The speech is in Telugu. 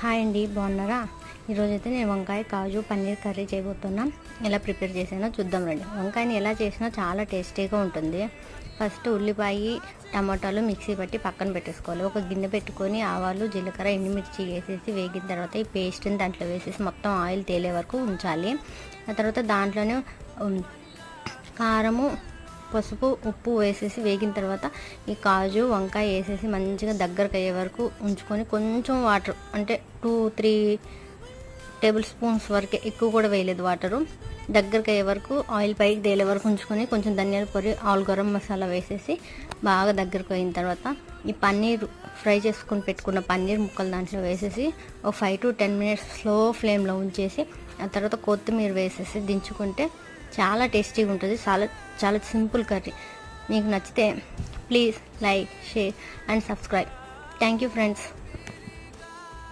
హాయ్ అండి బాగున్నారా? ఈరోజు అయితే నేను వంకాయ కాజు పన్నీర్ కర్రీ చేయబోతున్నా. ఎలా ప్రిపేర్ చేసానో చూద్దాం రండి. వంకాయని ఎలా చేసినా చాలా టేస్టీగా ఉంటుంది. ఫస్ట్ ఉల్లిపాయ టమాటాలు మిక్సీ పట్టి పక్కన పెట్టేసుకోవాలి. ఒక గిన్నె పెట్టుకొని ఆవాలు జీలకర్ర ఎండుమిర్చి వేసేసి వేగిన తర్వాత ఈ పేస్ట్ని దాంట్లో వేసేసి మొత్తం ఆయిల్ తేలే వరకు ఉంచాలి. ఆ తర్వాత దాంట్లోనే కారము పసుపు ఉప్పు వేసేసి వేగిన తర్వాత ఈ కాజు వంకాయ వేసేసి మంచిగా దగ్గరకు అయ్యే వరకు ఉంచుకొని కొంచెం వాటర్ అంటే టూ త్రీ టేబుల్ స్పూన్స్ వరకే ఎక్కువ కూడా వేయలేదు వాటరు. దగ్గరికి అయ్యే వరకు ఆయిల్ పైకి తేలే వరకు ఉంచుకొని కొంచెం ధనియాల పొడి ఆల్ గరం మసాలా వేసేసి బాగా దగ్గరకు అయిన తర్వాత ఈ పన్నీర్ ఫ్రై చేసుకొని పెట్టుకున్న పన్నీర్ ముక్కలు దాంట్లో వేసేసి ఒక five to ten minutes slow ఫ్లేమ్లో ఉంచేసి ఆ తర్వాత కొత్తిమీర వేసేసి దించుకుంటే చాలా టేస్టీగా ఉంటుంది. చాలా చాలా సింపుల్ కర్రీ మీకు నచ్చితే please like share and subscribe thank you friends